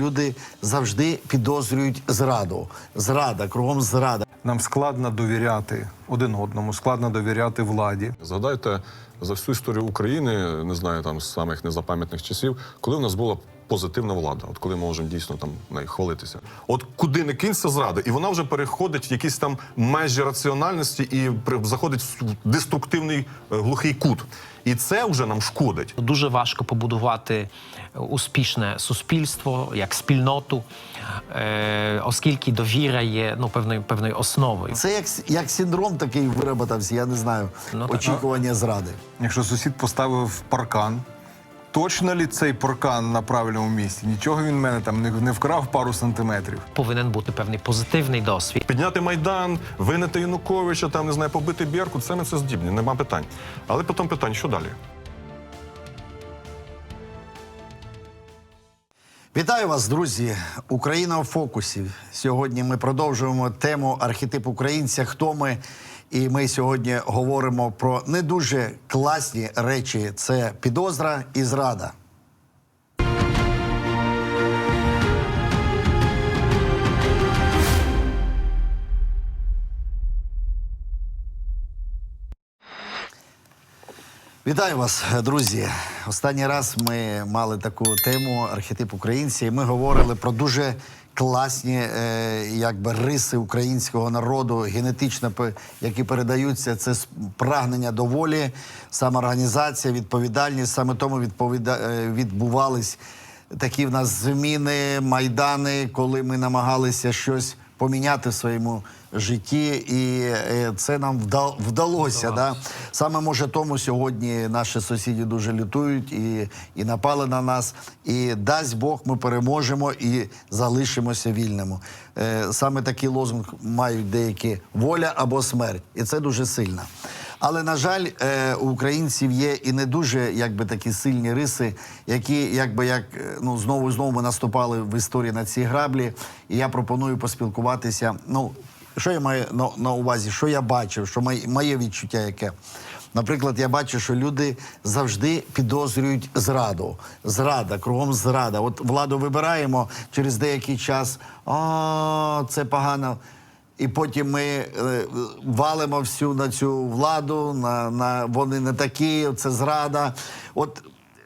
люди завжди підозрюють зраду. Зрада, кругом зрада. Нам складно довіряти один одному, складно довіряти владі. Згадайте за всю історію України, не знаю, там з самих незапам'ятних часів, коли в нас була позитивна влада, от коли ми можемо дійсно там нею хвалитися. От куди не кинься зрада, і вона вже переходить в якісь там межі раціональності і заходить в деструктивний е, глухий кут. І це вже нам шкодить. Дуже важко побудувати успішне суспільство як спільноту, е, оскільки довіра є ну певною певною основою. Це як, як синдром такий вироботався, я не знаю, Ну, так. очікування зради. Якщо сусід поставив паркан, точно лі цей паркан на правильному місці? Нічого він в мене там не, не вкрав пару сантиметрів. Повинен бути певний позитивний досвід. Підняти майдан, винити Януковича, там не знаю, побити Беркут, це ми це здібні, нема питань. Але потім питання, що далі? Вітаю вас, друзі! Україна в фокусі. Сьогодні ми продовжуємо тему архетип українця. Хто ми? І ми сьогодні говоримо про не дуже класні речі: це підозра і зрада. Вітаю вас, друзі. Останній раз ми мали таку тему архетип українця, і ми говорили про дуже класні е, якби риси українського народу, генетично які передаються. Це прагнення до волі, самоорганізація, відповідальність. Саме тому відповіда... е, відбувались такі в нас зміни, майдани, коли ми намагалися щось поміняти в своєму житті, і е, це нам вда- вдалося. Да? Саме може тому сьогодні наші сусіди дуже лютують і, і напали на нас. І дасть Бог, ми переможемо і залишимося вільними. Е, Саме такий лозунг мають деякі воля або смерть, і це дуже сильно. Але на жаль, е, у українців є і не дуже якби такі сильні риси, які якби як е, ну знову і знову ми наступали в історії на ці граблі. І я пропоную поспілкуватися. Ну що я маю на, на увазі, що я бачив, що моє, моє відчуття яке. Наприклад, я бачу, що люди завжди підозрюють зраду. Зрада, кругом зрада. От владу вибираємо через деякий час. А, це погано. І потім ми е, валимо всю на цю владу, на, на вони не такі, це зрада. От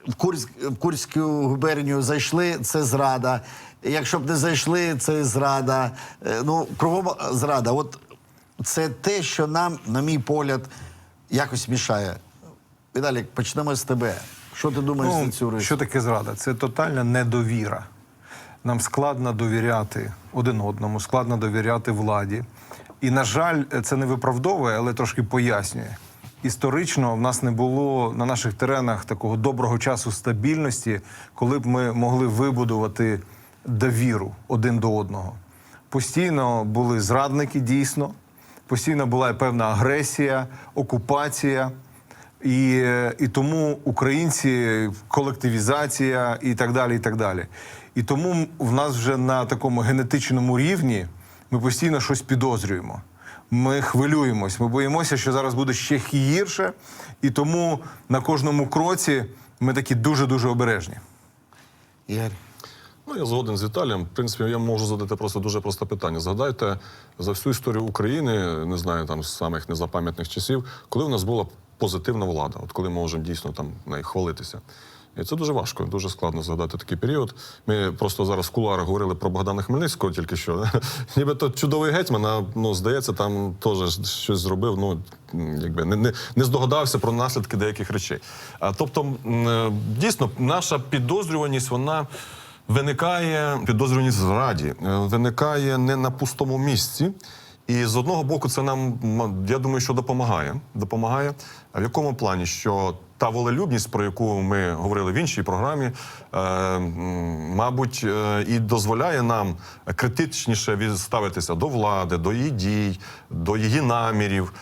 в, Курськ, в Курську губернію зайшли, це зрада. Якщо б не зайшли, це зрада. Е, ну, кругом зрада. От це те, що нам, на мій погляд, якось мішає. Віталік, почнемо з тебе. Що ти думаєш за цю? Ну, що таке зрада? Це тотальна недовіра. Нам складно довіряти один одному, складно довіряти владі. І, на жаль, це не виправдовує, але трошки пояснює. Історично в нас не було на наших теренах такого доброго часу стабільності, коли б ми могли вибудувати довіру один до одного. Постійно були зрадники, дійсно, постійно була певна агресія, окупація. І, і тому українці, колективізація і так далі. І так далі. І тому в нас вже на такому генетичному рівні ми постійно щось підозрюємо. Ми хвилюємось, ми боїмося, що зараз буде ще гірше, і тому на кожному кроці ми такі дуже-дуже обережні. Ігор. Ну, я згоден з Віталієм. В принципі, я можу задати просто дуже просте питання. Згадайте за всю історію України, не знаю, там з самих незапам'ятних часів, коли в нас була позитивна влада, от коли ми можемо дійсно там нею хвалитися. І це дуже важко, дуже складно згадати такий період. Ми просто зараз в кулуарах говорили про Богдана Хмельницького, тільки що. Ніби то чудовий гетьман, а ну, здається, там теж щось зробив. Ну якби не, не, не здогадався про наслідки деяких речей. А, тобто, е, дійсно, наша підозрюваність, вона. Виникає підозрюваність зраді, е, виникає не на пустому місці. І з одного боку, це нам, я думаю, що допомагає. Допомагає. В якому плані? Що та волелюбність, про яку ми говорили в іншій програмі, е, мабуть, е, і дозволяє нам критичніше відставитися до влади, до її дій, до її намірів.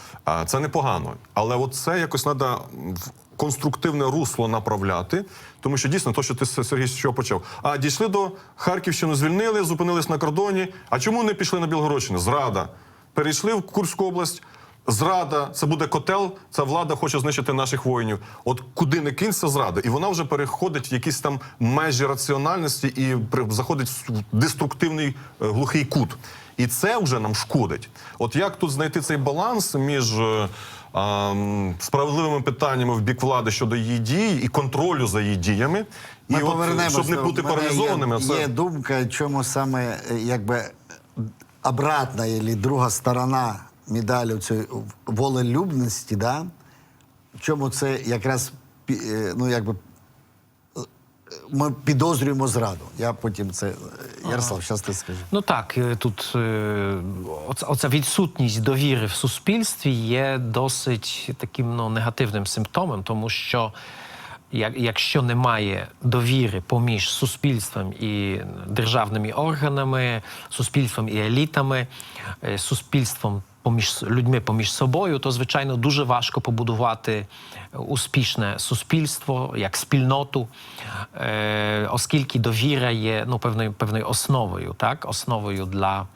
Це непогано. Але от це якось треба в конструктивне русло направляти, тому що дійсно, то, що ти Сергій що почав. А дійшли до Харківщину, звільнили, зупинились на кордоні. А чому не пішли на Білгородщину? Зрада. Перейшли в Курську область. Зрада, це буде котел, ця влада хоче знищити наших воїнів. От куди не кинься зрада, і вона вже переходить в якісь там межі раціональності і заходить в деструктивний е, глухий кут. І це вже нам шкодить. От як тут знайти цей баланс між е, м, справедливими питаннями в бік влади щодо її дій і контролю за її діями, Ми і от, щоб не бути паралізованими, Є, це є думка, чому саме е, якби обратна і друга сторона медалі цієї волелюбності, да? в чому це якраз е, ну, якби, е, ми підозрюємо зраду. Я потім це. е, Ярослав, зараз ти скажи. Ну так, тут оця, відсутність довіри в суспільстві є досить таким ну, негативним симптомом, тому що якщо немає довіри поміж суспільством і державними органами, суспільством і елітами, е, суспільством поміж людьми поміж собою, то звичайно дуже важко побудувати успішне суспільство як спільноту, е, оскільки довіра є ну, певною, певною основою, так? основою для,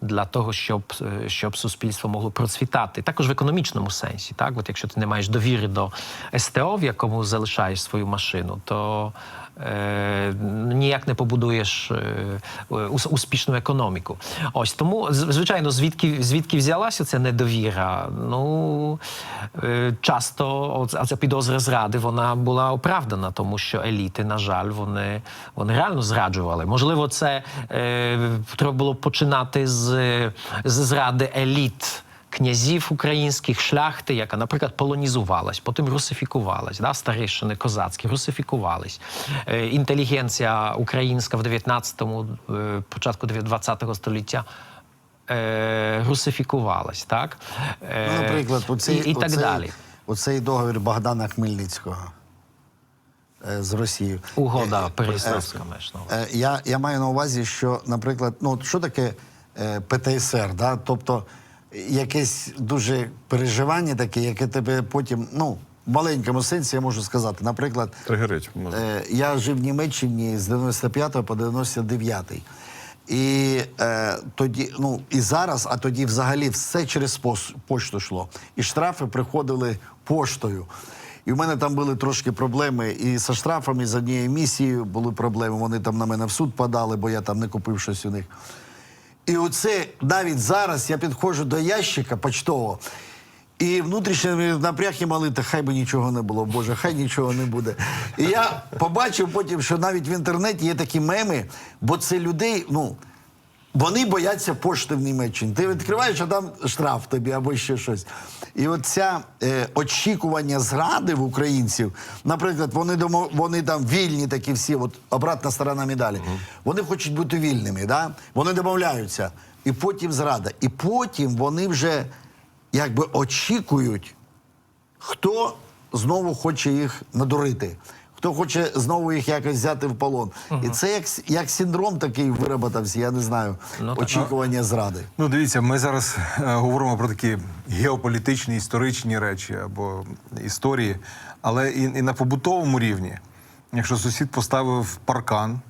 для того, щоб, е, щоб суспільство могло процвітати. Також в економічному сенсі. Так? От якщо ти не маєш довіри до СТО, в якому залишаєш свою машину, то ніяк не побудуєш е, успішну економіку. Ось тому, звичайно, звідки, звідки взялася ця недовіра? Ну е, часто ця підозра зради вона була оправдана, тому що еліти, на жаль, вони, вони реально зраджували. Можливо, це е, треба було починати з, з зради еліт князів українських, шляхти, яка, наприклад, полонізувалась, потім русифікувалась, да, старішини козацькі русифікувались. Е, інтелігенція українська в 19-му, е, початку 20-го століття. Е, русифікувалась, так? Е, Ну, наприклад, оцей, і, і так оцей, далі. Оцей договір Богдана Хмельницького е, з Росією. Угода Е, Переяславська, маєш. Е, Я, я маю на увазі, що, наприклад, ну що таке ПТСР, да? тобто якесь дуже переживання таке, яке тебе потім, ну, в маленькому сенсі я можу сказати. Наприклад, тригерить. може. Е, я жив в Німеччині з 95 по 99. І е, тоді, ну і зараз, а тоді взагалі все через пошту йшло. І штрафи приходили поштою. І в мене там були трошки проблеми і зі штрафами, і з однією місією були проблеми. Вони там на мене в суд подали, бо я там не купив щось у них. І оце навіть зараз я підходжу до ящика почтового. І внутрішній напряг і молити, хай би нічого не було, Боже, хай нічого не буде. І я побачив потім, що навіть в інтернеті є такі меми, бо це людей, ну, вони бояться пошти в Німеччині. Ти відкриваєш, а там штраф тобі або ще щось. І от ця е, очікування зради в українців, наприклад, вони домо, вони там вільні такі всі, от обратна сторона медалі. Вони хочуть бути вільними, да? вони домовляються. І потім зрада. І потім вони вже якби очікують, хто знову хоче їх надурити. Хто хоче знову їх якось взяти в полон. І це як, як синдром такий вироботався, я не знаю, Ну, очікування очікування зради. Ну, дивіться, ми зараз е, говоримо про такі геополітичні, історичні речі або історії, але і, і на побутовому рівні, якщо сусід поставив паркан,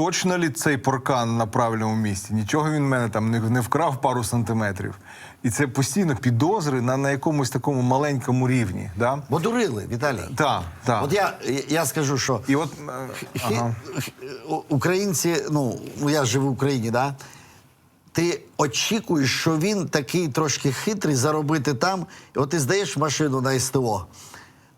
точно лі цей паркан на правильному місці? Нічого він в мене там не, не вкрав пару сантиметрів. І це постійно підозри на, на якомусь такому маленькому рівні. Да? Бо дурили, Віталій. Так, так. От я, я скажу, що І от е, ага. українці, ну, ну, я живу в Україні, да? ти очікуєш, що він такий трошки хитрий заробити там. І от ти здаєш машину на СТО,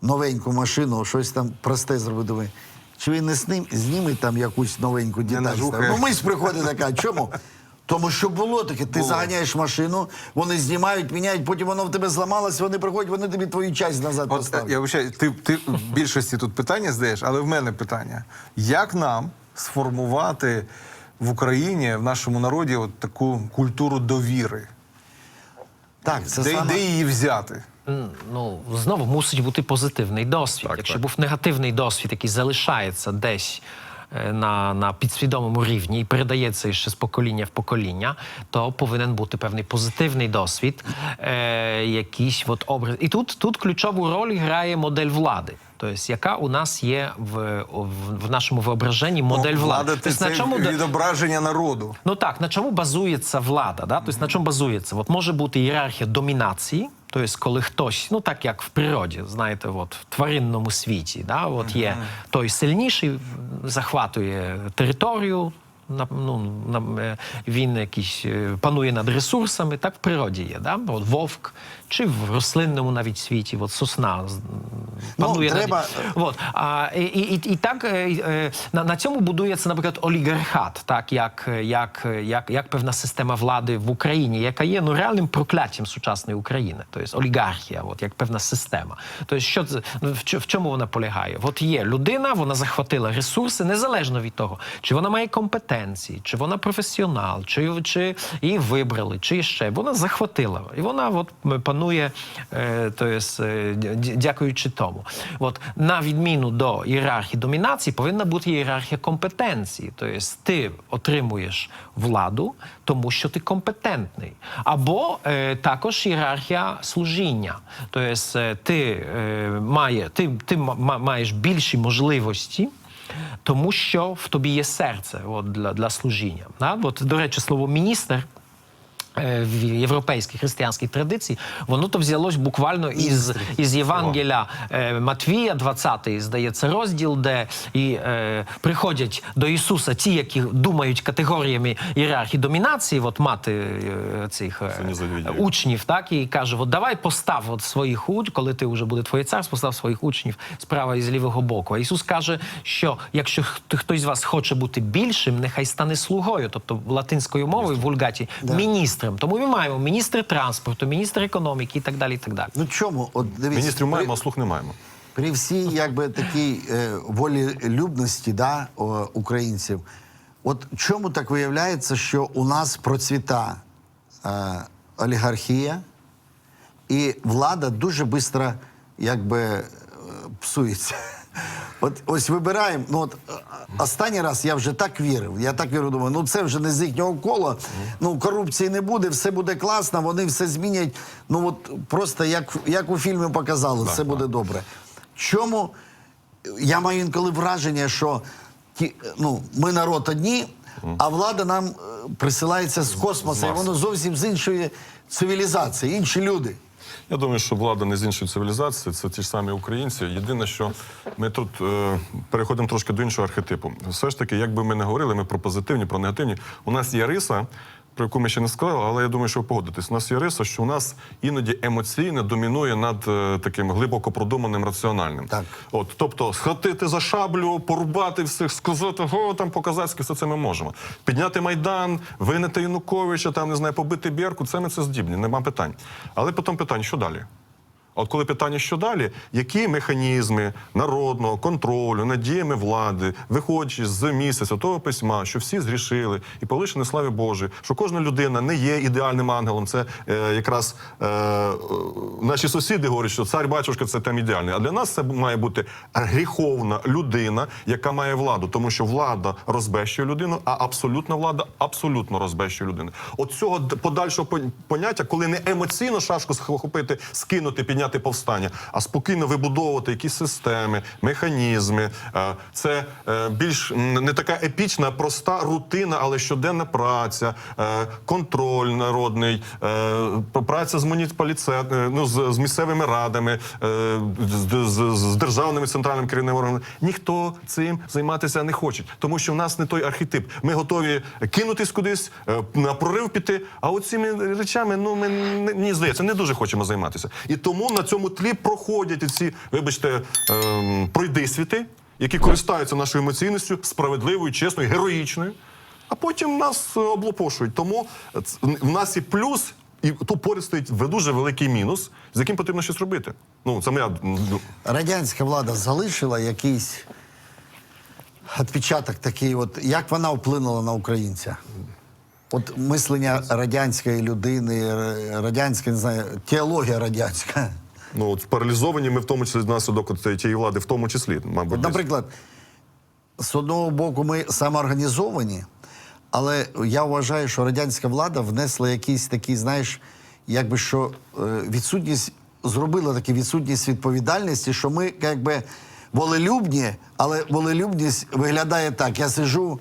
новеньку машину, щось там просте зробити. Чи він не сним, зніме там якусь новеньку деталь? Ну, мисль приходить така. Чому? Тому що було таке, ти заганяєш машину, вони знімають, міняють, потім воно в тебе зламалось, вони приходять, вони тобі твою часть назад От, поставлять. я вибачаю, ти, ти в більшості тут питання здаєш, але в мене питання: як нам сформувати в Україні, в нашому народі, от таку культуру довіри? Так, це Де, саме... де її взяти? Ну, знову мусить бути позитивний досвід. Так, Якщо так. був негативний досвід, який залишається десь е, на, на підсвідомому рівні і передається ще з покоління в покоління, то повинен бути певний позитивний досвід, е, якийсь от образ. І тут, тут ключову роль грає модель влади. Тобто, яка у нас є в, в, в нашому виображенні модель Ну, влади. влада Тобто, це на чому, відображення народу. Ну так, на чому базується влада? Да? Тобто, на чому базується? От може бути ієрархія домінації, Тобто, коли хтось, ну так як в природі, знаєте, от в тваринному світі, да, от є той сильніший, захватує територію. На, ну, на, е, він якийсь е, панує над ресурсами, так в природі є. Да? От вовк, чи в рослинному навіть світі, от сосна з- Ну, треба-. От. А, і, і, і так е, е, на, на цьому будується, наприклад, олігархат, так як, як, як, як певна система влади в Україні, яка є ну, реальним прокляттям сучасної України. Тобто олігархія, от, як певна система. Тобто, що ну, в, в чому вона полягає? От є людина, вона захватила ресурси незалежно від того, чи вона має компетенції, чи вона професіонал, чи, чи її вибрали, чи ще. Вона захватила. І вона от панує, есть, е, дя- дякуючи тому. От, на відміну до ієрархії домінації, повинна бути ієрархія компетенції. Тобто ти отримуєш владу, тому що ти компетентний. Або е, також ієрархія служіння. Тобто ти, е, має, ти, ти ма- ма- маєш більші можливості. Тому що в тобі є серце от, для, для служіння. Да? От, до речі, слово міністр е, в європейській християнській традиції, воно то взялось буквально із, із Євангелія е, Матвія, 20 здається, розділ, де і е, приходять до Ісуса ті, які думають категоріями ієрархії домінації, от мати е, цих е, учнів, так і каже: от давай постав от своїх учнів, коли ти вже буде твоє царство, постав своїх учнів справа і з лівого боку. А Ісус каже, що якщо хт- хтось з вас хоче бути більшим, нехай стане слугою, тобто латинською мовою в вульгаті міністром. Тому ми маємо міністр транспорту, міністр економіки і так далі. І так далі. Ну чому? От дивіться, Міністрів при- маємо, а слух не маємо. При всій якби такій е, волілюбності да, о, українців, от чому так виявляється, що у нас процвіта е, олігархія, і влада дуже швидко якби е, псується. От ось вибираємо. Ну от останній раз я вже так вірив. Я так вірив, думаю, ну це вже не з їхнього кола. Ну корупції не буде, все буде класно, вони все змінять. Ну от просто як, як у фільмі показали, все буде добре. Чому я маю інколи враження, що ті, ну, ми народ одні, а влада нам е, присилається з космосу, і воно зовсім з іншої цивілізації, інші люди. Я думаю, що влада не з іншої цивілізації, це ті ж самі українці. Єдине, що ми тут е, переходимо трошки до іншого архетипу. Все ж таки, як би ми не говорили, ми про позитивні, про негативні. У нас є риса, про яку ми ще не сказали, але я думаю, що ви погодитесь. У нас є риса, що у нас іноді емоційне домінує над е, таким глибоко продуманим раціональним. Так. От, тобто, схватити за шаблю, порубати всіх, сказати, о, там по-казацьки, все це ми можемо. Підняти майдан, винити Януковича, там не знаю, побити Берку, це ми це здібні, нема питань. Але потім питання, що далі? От коли питання, що далі, які механізми народного контролю над діями влади, виходячи з місця святого письма, що всі згрішили і полишені славі Божої, що кожна людина не є ідеальним ангелом. Це е, якраз е, е, наші сусіди говорять, що цар батюшка це там ідеальний. А для нас це має бути гріховна людина, яка має владу, тому що влада розбещує людину, а абсолютна влада абсолютно розбещує людину. От цього подальшого поняття, коли не емоційно шашку схопити, скинути, підняти повстання, а спокійно вибудовувати якісь системи, механізми. Е, Це е, більш не така епічна, проста рутина, але щоденна праця, е, контроль народний, праця з муніципаліцет, ну з, місцевими радами, з, державними центральними керівними органами. Ніхто цим займатися не хоче, тому що в нас не той архетип. Ми готові кинутись кудись, на прорив піти. А от цими речами, ну ми не- здається, не дуже хочемо займатися. І тому на цьому тлі проходять ці, вибачте, ем, пройдисвіти, які користаються нашою емоційністю, справедливою, чесною, героїчною. А потім нас е, облопошують. Тому в нас і плюс, і тут поряд стоїть дуже великий мінус, з яким потрібно щось робити. Ну, це моя радянська влада залишила якийсь відпечаток такий, от як вона вплинула на українця? От мислення радянської людини, радянська, не знаю, теологія радянська. Ну, от паралізовані ми в тому числі внаслідок тієї влади, в тому числі, мабуть. Наприклад, з одного боку, ми самоорганізовані, але я вважаю, що радянська влада внесла якийсь такий, знаєш, якби що е, відсутність, зробила таку відсутність відповідальності, що ми якби волелюбні, але волелюбність виглядає так. Я сижу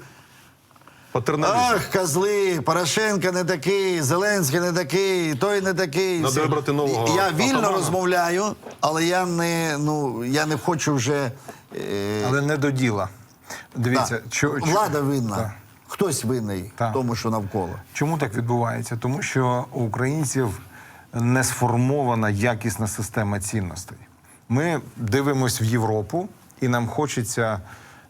Патерналізм. Ах, козли, Порошенко не такий, Зеленський не такий, той не такий. Надо вибрати нового Я вільно атамана. розмовляю, але я не, ну, я не хочу вже. Е, Але не до діла. Дивіться, да. чо- влада винна. Так. Хтось винний Так. в тому, що навколо. Чому так відбувається? Тому що у українців не сформована якісна система цінностей. Ми дивимося в Європу, і нам хочеться,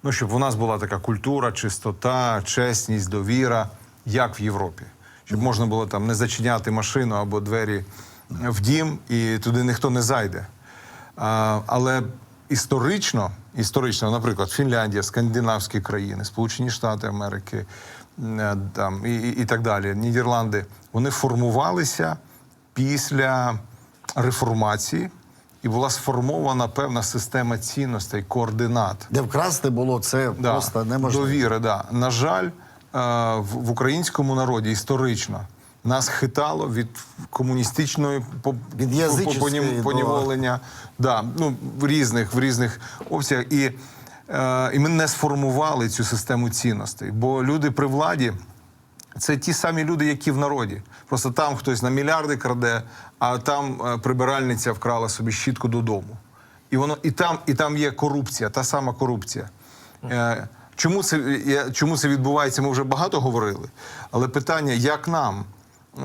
ну, щоб у нас була така культура, чистота, чесність, довіра, як в Європі. Щоб можна було там не зачиняти машину або двері в дім, і туди ніхто не зайде. А, але історично, історично, наприклад, Фінляндія, скандинавські країни, Сполучені Штати Америки е, там, і, і, і так далі, Нідерланди, вони формувалися після реформації, і була сформована певна система цінностей, координат. Де вкрасти було, це Да, просто неможливо. Довіри, да. На жаль, е, в, українському народі історично нас хитало від комуністичної по, Від по- понім- до- Да, ну, в різних, в різних обсягах. І, е, і ми не сформували цю систему цінностей. Бо люди при владі це ті самі люди, які в народі. Просто там хтось на мільярди краде, а там е, прибиральниця вкрала собі щітку додому. І воно і там, і там є корупція, та сама корупція. Е, чому це, чому це відбувається? Ми вже багато говорили. Але питання, як нам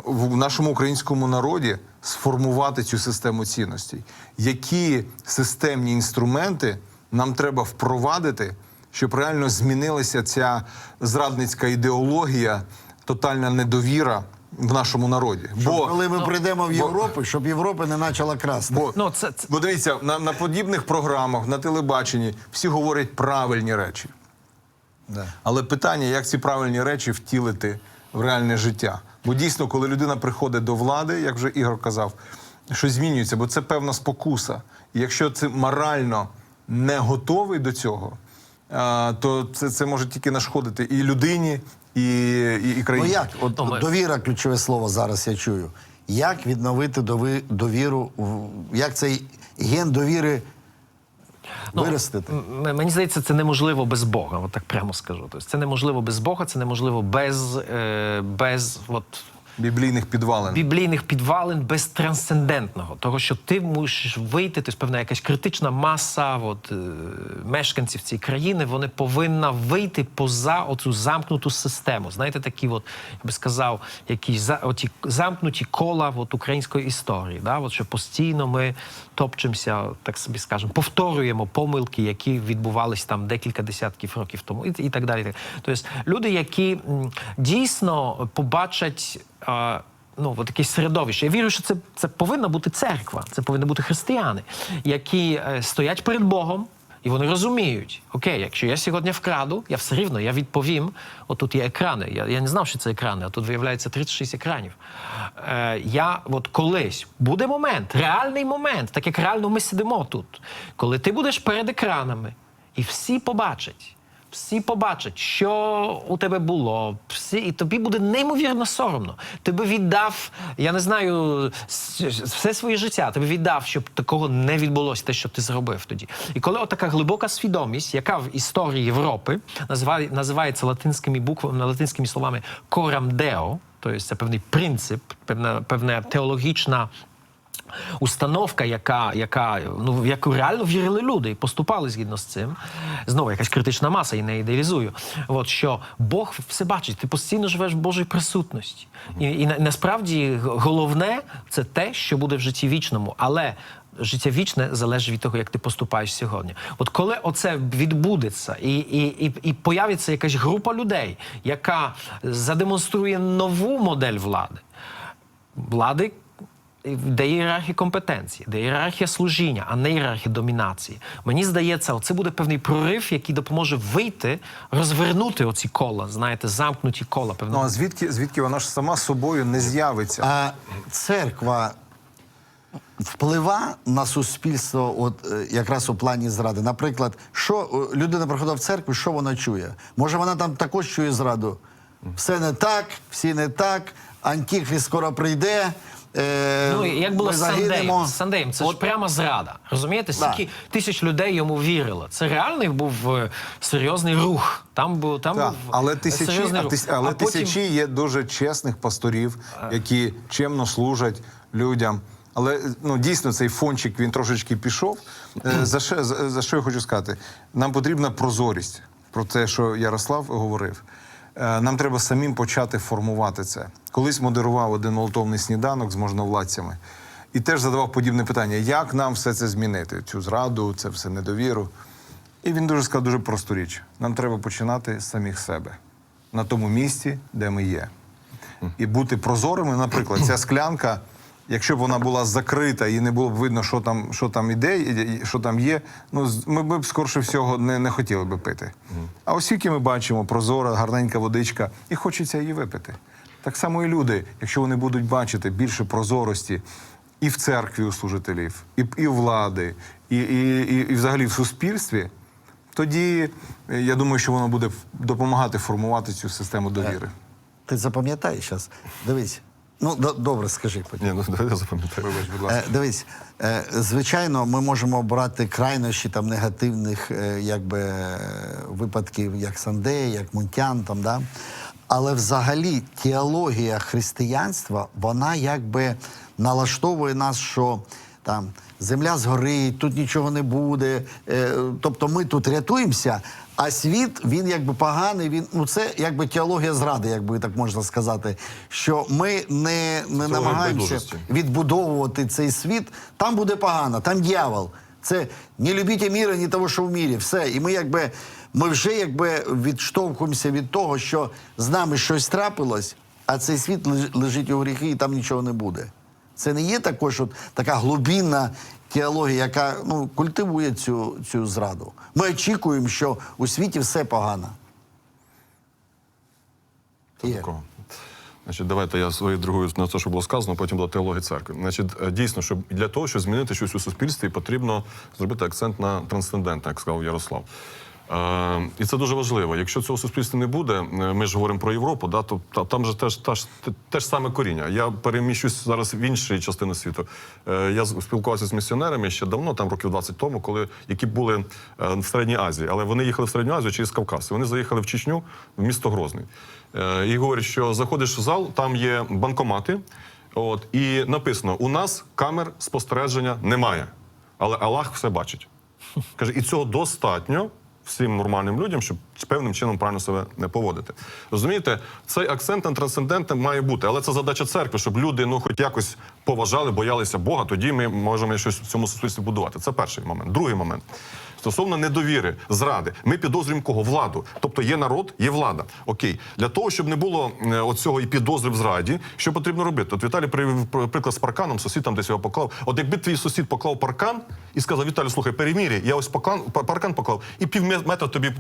в нашому українському народі сформувати цю систему цінностей? Які системні інструменти нам треба впровадити, щоб реально змінилася ця зрадницька ідеологія, тотальна недовіра в нашому народі? Щоб коли ми прийдемо в Європу, щоб Європа не почала красти. Бо, Ну, це- це- бо дивіться, на, на подібних програмах, на телебаченні всі говорять правильні речі. Да. Але питання, як ці правильні речі втілити в реальне життя. Бо дійсно, коли людина приходить до влади, як вже Ігор казав, щось змінюється, бо це певна спокуса. І якщо це морально не готовий до цього, то це, це може тільки нашкодити і людині, і, і, і Ну як? От, от довіра ключове слово зараз я чую. Як відновити дови- довіру, як цей ген довіри Ну, виростити? Мені здається, це неможливо без Бога, от так прямо скажу. Тобто це неможливо без Бога, це неможливо без, е, без от, Біблійних підвалин. біблійних підвалин, без трансцендентного. Того, що ти мусиш вийти, тобто певна якась критична маса от, е, мешканців цієї країни, вони повинна вийти поза оцю замкнуту систему. Знаєте, такі, от, я би сказав, якісь за, оті замкнуті кола от, української історії. Да? От, що постійно ми топчемося, так собі скажемо, повторюємо помилки, які відбувалися там декілька десятків років тому, і, і так далі. Тобто люди, які дійсно побачать. А, Ну, от таке середовище. Я вірю, що це, це повинна бути церква, це повинні бути християни, які е, стоять перед Богом, і вони розуміють: окей, якщо я сьогодні вкраду, я все рівно я відповім. Отут є екрани. Я, я не знав, що це екрани, а тут виявляється 36 екранів. Е, я от колись буде момент, реальний момент, так як реально ми сидимо тут, коли ти будеш перед екранами, і всі побачать. Всі побачать, що у тебе було, всі, і тобі буде неймовірно соромно. Ти би віддав, я не знаю, все своє життя, ти віддав, щоб такого не відбулося, те, що ти зробив тоді. І коли отака глибока свідомість, яка в історії Європи називає, називається латинськими буквами, латинськими словами корам део, тобто це певний принцип, певна, певна теологічна установка, яка, яка ну, в яку реально вірили люди і поступали згідно з цим. Знову якась критична маса, і не ідеалізую. От що Бог все бачить, ти постійно живеш в Божій присутності. І, і на- насправді головне це те, що буде в житті вічному. Але життя вічне залежить від того, як ти поступаєш сьогодні. От коли оце відбудеться, і, і, і, і появиться якась група людей, яка задемонструє нову модель влади, влади, де ієрархія компетенції, де ієрархія служіння, а не ієрархія домінації. Мені здається, це буде певний прорив, який допоможе вийти, розвернути оці кола, знаєте, замкнуті кола. Ну а звідки, звідки вона ж сама собою не з'явиться? А церква вплива на суспільство, от е, якраз у плані зради. Наприклад, що е, людина приходить в церкву, що вона чує? Може, вона там також чує зраду? Все не так, всі не так, антихрист скоро прийде, е, Ну, як було з Сандеєм. З Сандеєм, це ж От пряма зрада. Розумієте? Да. Скільки тисяч людей йому вірило. Це реальний був е, серйозний рух. Там був там Так, був але тисячі, серйозний а рух. тис- але А потім- тисячі є дуже чесних пасторів, які чемно служать людям. Але ну дійсно цей фончик він трошечки пішов. Е, За що, за, за що я хочу сказати? Нам потрібна прозорість про те, що Ярослав говорив. Е, Нам треба самим почати формувати це. Колись модерував один молотовний сніданок з можновладцями і теж задавав подібне питання: як нам все це змінити? Цю зраду, це все недовіру. І він дуже сказав дуже просту річ: нам треба починати з самих себе на тому місці, де ми є. І бути прозорими. Наприклад, ця склянка, якщо б вона була закрита і не було б видно, що там, що там іде, що там є, ну ми б скорше всього не, не хотіли би пити. А оскільки ми бачимо прозора, гарненька водичка, і хочеться її випити. Так само і люди, якщо вони будуть бачити більше прозорості і в церкві у служителів, і, і влади, і, і, і, і взагалі в суспільстві, тоді е, я думаю, що воно буде допомагати формувати цю систему довіри. Ти запам'ятаєш зараз? Дивись. Ну, до- добре, скажи потім. Ні, ну давай я запам'ятаю. Вибач, будь ласка. Е, дивись, е, звичайно, ми можемо брати крайнощі там негативних е, якби, е, випадків, як Сандея, як Мунтян, там, да? але взагалі теологія християнства, вона якби налаштовує нас, що там земля згорить, тут нічого не буде. Е, тобто ми тут рятуємося, а світ він якби поганий. Він ну це якби теологія зради, якби так можна сказати. Що ми не, не намагаємося відбудовувати цей світ. Там буде погано, там дьявол. Це не любіть міра, ні того, що в мірі. Все. І ми якби ми вже якби відштовхуємося від того, що з нами щось трапилось, а цей світ лежить у гріхи, і там нічого не буде. Це не є також от така глибинна теологія, яка ну, культивує цю, цю зраду. Ми очікуємо, що у світі все погано. Є. Такого. Значить, давайте я свою другою на те, що було сказано, потім до теології церкви. Значить, е, дійсно, щоб для того, щоб змінити щось у суспільстві, потрібно зробити акцент на трансцендентне, як сказав Ярослав. Е, і це дуже важливо. Якщо цього суспільства не буде, е, ми ж говоримо про Європу, да, то та, там же теж, теж, теж саме коріння. Я переміщусь зараз в інші частини світу. Е, я спілкувався з місіонерами ще давно, там років 20 тому, коли які були в Середній Азії, але вони їхали в Середню Азію через Кавказ. Вони заїхали в Чечню, в місто Грозний. І говорять, що заходиш в зал, там є банкомати. От і написано: у нас камер спостереження немає, але Аллах все бачить. Каже, і цього достатньо всім нормальним людям, щоб певним чином правильно себе не поводити. Розумієте, цей акцент на трансцендентне має бути, але це задача церкви, щоб люди ну хоч якось поважали, боялися Бога. Тоді ми можемо щось в цьому суспільстві будувати. Це перший момент. Другий момент. Стосовно недовіри, зради, ми підозрюємо кого? Владу. Тобто є народ, є влада. Окей, для того, щоб не було е, оцього і підозри в зраді, що потрібно робити? От Віталій привів пр- приклад з парканом, сусід там десь його поклав. От якби твій сусід поклав паркан і сказав: Віталій, слухай, перемірі, я ось паркан, паркан поклав, і пів метра тобі е,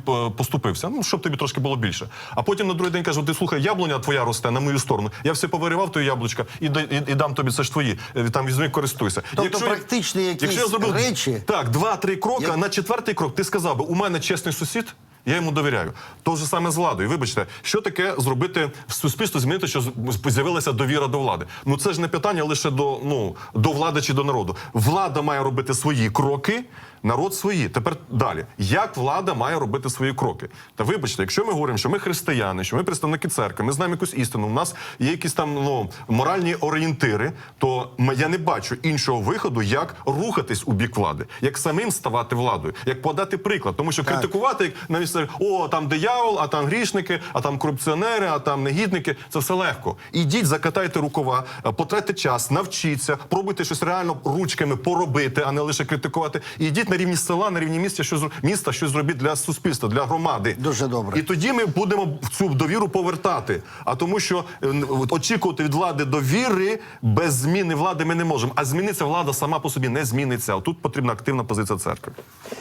поступився. Ну щоб тобі трошки було більше. А потім на другий день кажу: ти слухай, яблуня твоя росте на мою сторону. Я все повиривав твої яблучка і, і, і дам тобі це ж твої. Е, Там візьми, користуйся. Тобто практичні якісь якщо я зробив речі- так, два-три кроки, Я- на четвертий крок ти сказав би, у мене чесний сусід. Я йому довіряю. То же саме з владою. Вибачте, що таке зробити в суспільство, змінити, що з'явилася довіра до влади. Ну це ж не питання лише до ну до влади чи до народу. Влада має робити свої кроки, народ свої. Тепер далі. Як влада має робити свої кроки? Та вибачте, якщо ми говоримо, що ми християни, що ми представники церкви, ми знаємо якусь істину. У нас є якісь там ну моральні орієнтири, то я не бачу іншого виходу, як рухатись у бік влади, як самим ставати владою, як подати приклад, тому що критикувати як на місце, о, там диявол, а там грішники, а там корупціонери, а там негідники. Це все легко. Ідіть, закатайте рукава, е, потратьте час, навчіться, пробуйте щось реально ручками поробити, а не лише критикувати. І йдіть на рівні села, на рівні міста, що міста, щось зробіть для суспільства, для громади. Дуже добре. І тоді ми будемо цю довіру повертати. А тому, що е, очікувати від влади довіри без зміни влади ми не можемо. А зміниться влада сама по собі не зміниться. Тут потрібна активна позиція церкви.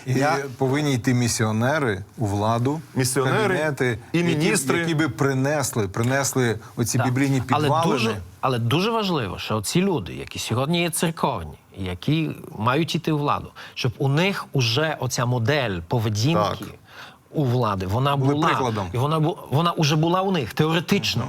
І Я- повинні йти місіонери у владу, Місіонери кабінети, і міністри. які, би принесли, принесли оці Так. біблійні підвалини. Але дуже, але дуже важливо, що ці люди, які сьогодні є церковні, які мають іти у владу, щоб у них уже оця модель поведінки Так. у влади. Вона Були була прикладом. і вона бу- вона вже була у них теоретично.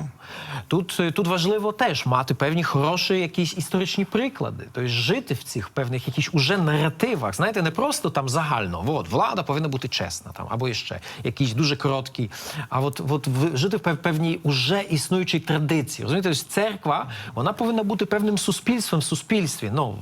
Тут, е, тут важливо теж мати певні хороші якісь історичні приклади, тобто жити в цих певних якісь уже наративах. Знаєте, не просто там загально, от влада повинна бути чесна, там або ще якісь дуже короткі. А от, от жити в певній уже існуючій традиції. Розумієте, тобто церква вона повинна бути певним суспільством в суспільстві. Ну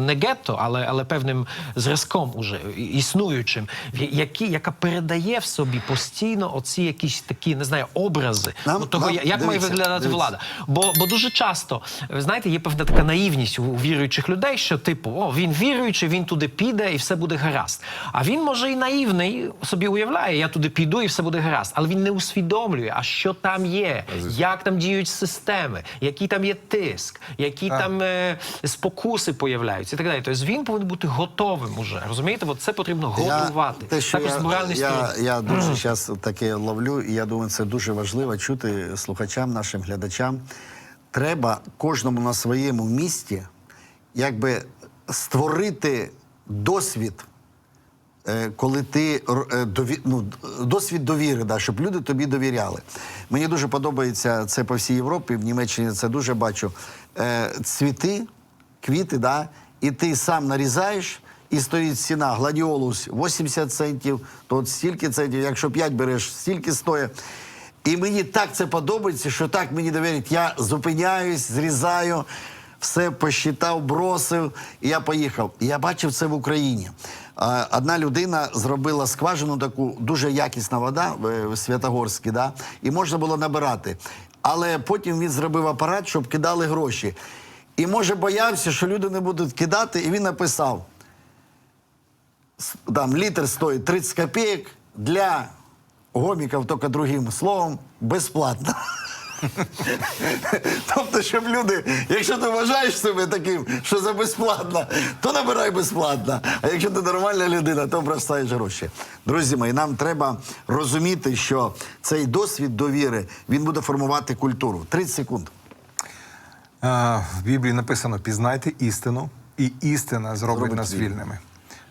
не гетто, але, але певним зразком уже існуючим, які, яка передає в собі постійно оці якісь такі, не знаю, образи Нам- того, нам- як має виглядати дивіться. влада. Бо, бо дуже часто, ви знаєте, є певна така наївність у віруючих людей, що типу, о, він віруючий, він туди піде і все буде гаразд. А він може і наївний собі уявляє, я туди піду і все буде гаразд. Але він не усвідомлює, а що там є, як там діють системи, який там є тиск, які там е, спокуси появляються і так далі. Тобто він повинен бути готовим уже. Розумієте? От це потрібно готувати. Я, те, що Також з моральної я, я, я дуже зараз таке ловлю, і я думаю, це дуже важливо чути слухачам, нашим глядачам. Треба кожному на своєму місці якби створити досвід. е, Коли ти е, ну, досвід довіри, да, щоб люди тобі довіряли. Мені дуже подобається це по всій Європі, в Німеччині це дуже бачу. Е, цвіти, квіти, да, і ти сам нарізаєш, і стоїть ціна гладіолус 80 центів, то от стільки центів, якщо 5 береш, стільки стоїть. І мені так це подобається, що так мені довірять. Я зупиняюсь, зрізаю, все посчитав, бросив, і я поїхав. Я бачив це в Україні. Одна людина зробила скважину таку, дуже якісна вода в, в Святогорській, да? і можна було набирати. Але потім він зробив апарат, щоб кидали гроші. І може боявся, що люди не будуть кидати, і він написав: там літр стоїть 30 копійок для гоміків, тільки другим словом, безплатно. Тобто, щоб люди, якщо ти вважаєш себе таким, що за безплатно, то набирай безплатно. А якщо ти нормальна людина, то бросаєш гроші. Друзі мої, нам треба розуміти, що цей досвід довіри він буде формувати культуру. 30 секунд. А, в Біблії написано: пізнайте істину, і істина зробить Зробить нас вільними.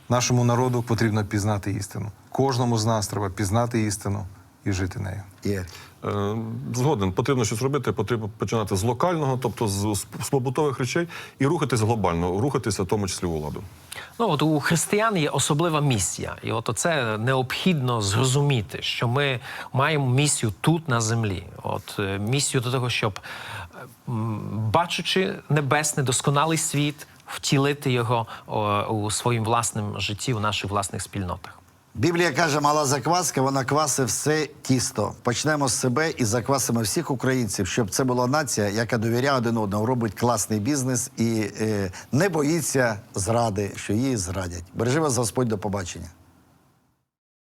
Нашому народу потрібно пізнати істину. Кожному з нас треба пізнати істину і жити нею. Є. Е, Згоден, потрібно щось робити, потрібно починати з локального, тобто з, з, з побутових речей, і рухатись глобально, рухатися в тому числі у владу. Ну от у християн є особлива місія, і от це необхідно зрозуміти, що ми маємо місію тут на землі. От е, місію до того, щоб бачучи небесний досконалий світ, втілити його у своїм власним житті, у наших власних спільнотах. Біблія каже, мала закваска, вона квасить все тісто. Почнемо з себе і заквасимо всіх українців, щоб це була нація, яка довіряє один одному, робить класний бізнес і е, не боїться зради, що її зрадять. Бережи вас Господь, до побачення.